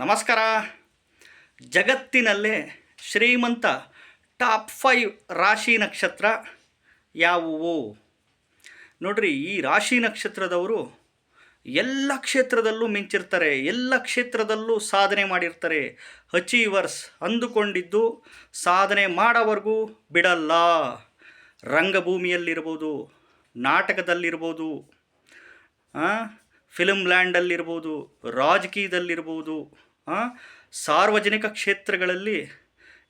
ನಮಸ್ಕಾರ. ಜಗತ್ತಿನಲ್ಲೇ ಶ್ರೀಮಂತ ಟಾಪ್ ಫೈವ್ ರಾಶಿ ನಕ್ಷತ್ರ ಯಾವುವು? ನೋಡ್ರಿ, ಈ ರಾಶಿ ನಕ್ಷತ್ರದವರು ಎಲ್ಲ ಕ್ಷೇತ್ರದಲ್ಲೂ ಮಿಂಚಿರ್ತಾರೆ, ಎಲ್ಲ ಕ್ಷೇತ್ರದಲ್ಲೂ ಸಾಧನೆ ಮಾಡಿರ್ತಾರೆ. ಅಚೀವರ್ಸ್ ಅಂದುಕೊಂಡಿದ್ದು ಸಾಧನೆ ಮಾಡೋವರೆಗೂ ಬಿಡಲ್ಲ. ರಂಗಭೂಮಿಯಲ್ಲಿರ್ಬೋದು, ನಾಟಕದಲ್ಲಿರ್ಬೋದು ಫಿಲ್ಮ್ ಲ್ಯಾಂಡಲ್ಲಿರ್ಬೋದು ರಾಜಕೀಯದಲ್ಲಿರ್ಬೋದು ಸಾರ್ವಜನಿಕ ಕ್ಷೇತ್ರಗಳಲ್ಲಿ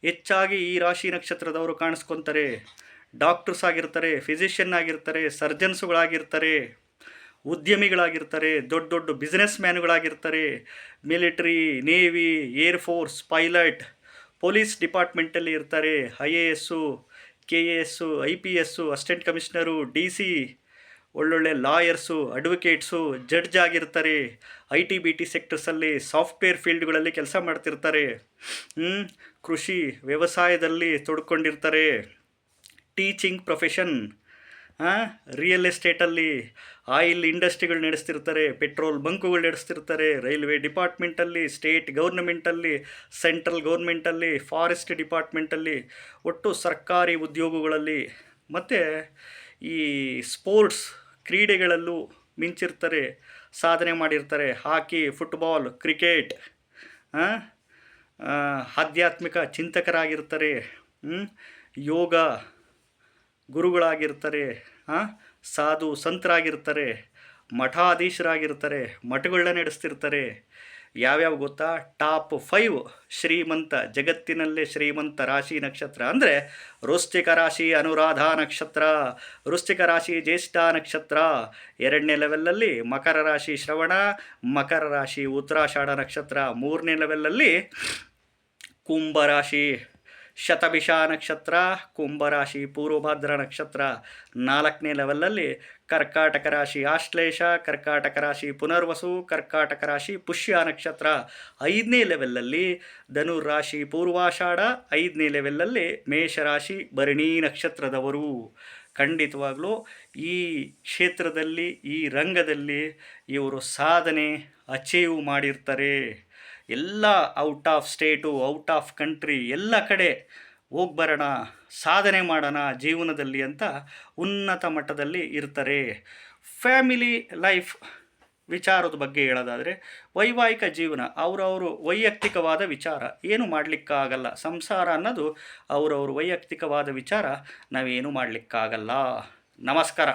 ಹೆಚ್ಚಾಗಿ ಈ ರಾಶಿ ನಕ್ಷತ್ರದವರು ಕಾಣಿಸ್ಕೊತಾರೆ. ಡಾಕ್ಟರ್ಸ್ ಆಗಿರ್ತಾರೆ ಫಿಸಿಷಿಯನ್ ಆಗಿರ್ತಾರೆ ಸರ್ಜನ್ಸುಗಳಾಗಿರ್ತಾರೆ ಉದ್ಯಮಿಗಳಾಗಿರ್ತಾರೆ, ದೊಡ್ಡ ದೊಡ್ಡ business ಮ್ಯಾನ್ಗಳಾಗಿರ್ತಾರೆ military navy air force pilot police ಡಿಪಾರ್ಟ್ಮೆಂಟಲ್ಲಿ ಇರ್ತಾರೆ. I A S K A S I P S assistant commissioner D C ಒಳ್ಳೊಳ್ಳೆ ಲಾಯರ್ಸು, ಅಡ್ವೊಕೇಟ್ಸು, ಜಡ್ಜ್ ಆಗಿರ್ತಾರೆ. ಐ ಟಿ ಬಿ ಟಿ ಸೆಕ್ಟರ್ಸಲ್ಲಿ ಸಾಫ್ಟ್ವೇರ್ ಫೀಲ್ಡ್ಗಳಲ್ಲಿ ಕೆಲಸ ಮಾಡ್ತಿರ್ತಾರೆ? ಕೃಷಿ ವ್ಯವಸಾಯದಲ್ಲಿ ತೊಡ್ಕೊಂಡಿರ್ತಾರೆ. ಟೀಚಿಂಗ್ ಪ್ರೊಫೆಷನ್ ರಿಯಲ್ ಎಸ್ಟೇಟಲ್ಲಿ ಆಯಿಲ್ ಇಂಡಸ್ಟ್ರಿಗಳು ನಡೆಸ್ತಿರ್ತಾರೆ, ಪೆಟ್ರೋಲ್ ಬಂಕುಗಳು ನಡೆಸ್ತಿರ್ತಾರೆ. ರೈಲ್ವೆ ಡಿಪಾರ್ಟ್ಮೆಂಟಲ್ಲಿ, ಸ್ಟೇಟ್ ಗೌರ್ನಮೆಂಟಲ್ಲಿ, ಸೆಂಟ್ರಲ್ ಗೌರ್ಮೆಂಟಲ್ಲಿ ಫಾರೆಸ್ಟ್ ಡಿಪಾರ್ಟ್ಮೆಂಟಲ್ಲಿ, ಒಟ್ಟು ಸರ್ಕಾರಿ ಉದ್ಯೋಗಗಳಲ್ಲಿ. ಮತ್ತು ಈ ಸ್ಪೋರ್ಟ್ಸ್ ಕ್ರೀಡೆಗಳಲ್ಲೂ ಮಿಂಚಿರ್ತಾರೆ, ಸಾಧನೆ ಮಾಡಿರ್ತಾರೆ. ಹಾಕಿ, ಫುಟ್ಬಾಲ್, ಕ್ರಿಕೆಟ್ ಆಧ್ಯಾತ್ಮಿಕ ಚಿಂತಕರಾಗಿರ್ತಾರೆ ಯೋಗ ಗುರುಗಳಾಗಿರ್ತಾರೆ ಸಾಧು ಸಂತರಾಗಿರ್ತಾರೆ, ಮಠಾಧೀಶರಾಗಿರ್ತಾರೆ ಮಠಗಳನ್ನ ನಡೆಸ್ತಿರ್ತಾರೆ. ಯಾವ್ಯಾವ ಗೊತ್ತಾ? ಟಾಪ್ ಫೈವ್ ಶ್ರೀಮಂತ ಜಗತ್ತಿನಲ್ಲೇ ಶ್ರೀಮಂತ ರಾಶಿ ನಕ್ಷತ್ರ ಅಂದರೆ ವೃಶ್ಚಿಕ ರಾಶಿ, ಅನುರಾಧ ನಕ್ಷತ್ರ, ವೃಶ್ಚಿಕ ರಾಶಿ, ಜ್ಯೇಷ್ಠ ನಕ್ಷತ್ರ. ಎರಡನೇ ಲೆವೆಲ್ಲಲ್ಲಿ ಮಕರ ರಾಶಿ ಶ್ರವಣ, ಮಕರ ರಾಶಿ ಉತ್ತರಾಷಾಢ ನಕ್ಷತ್ರ. ಮೂರನೇ ಲೆವೆಲ್ಲಲ್ಲಿ ಕುಂಭರಾಶಿ ಶತಭಿಷ ನಕ್ಷತ್ರ, ಕುಂಭರಾಶಿ ಪೂರ್ವಭಾದ್ರ ನಕ್ಷತ್ರ. ನಾಲ್ಕನೇ ಲೆವೆಲಲ್ಲಿ ಕರ್ಕಾಟಕ ರಾಶಿ ಆಶ್ಲೇಷ ಕರ್ಕಾಟಕ ರಾಶಿ ಪುನರ್ವಸು, ಕರ್ಕಾಟಕ ರಾಶಿ ಪುಷ್ಯ ನಕ್ಷತ್ರ. ಐದನೇ ಲೆವೆಲಲ್ಲಿ ಧನುರಾಶಿ ರಾಶಿ ಪೂರ್ವಾಷಾಢ, ಐದನೇ ಲೆವೆಲಲ್ಲಿ ಮೇಷರಾಶಿ ಭರಣಿ ನಕ್ಷತ್ರದವರು. ಖಂಡಿತವಾಗಲೂ ಈ ಕ್ಷೇತ್ರದಲ್ಲಿ, ಈ ರಂಗದಲ್ಲಿ ಇವರು ಸಾಧನೆ, ಅಚೀವ್ ಮಾಡಿರ್ತಾರೆ. ಎಲ್ಲ out of state out of country ಎಲ್ಲ ಕಡೆ ಹೋಗಿ ಬರೋಣ ಸಾಧನೆ ಮಾಡೋಣ ಜೀವನದಲ್ಲಿ ಅಂತ ಉನ್ನತ ಮಟ್ಟದಲ್ಲಿ ಇರ್ತಾರೆ. ಫ್ಯಾಮಿಲಿ ಲೈಫ್ ವಿಚಾರದ ಬಗ್ಗೆ ಹೇಳೋದಾದರೆ, ವೈವಾಹಿಕ ಜೀವನ, ಅವರವರು ವೈಯಕ್ತಿಕವಾದ ವಿಚಾರ, ಏನು ಮಾಡಲಿಕ್ಕಾಗಲ್ಲ. ಸಂಸಾರ ಅನ್ನೋದು ಅವರವ್ರ ವೈಯಕ್ತಿಕವಾದ ವಿಚಾರ, ನಾವೇನು ಮಾಡಲಿಕ್ಕಾಗಲ್ಲ. ನಮಸ್ಕಾರ.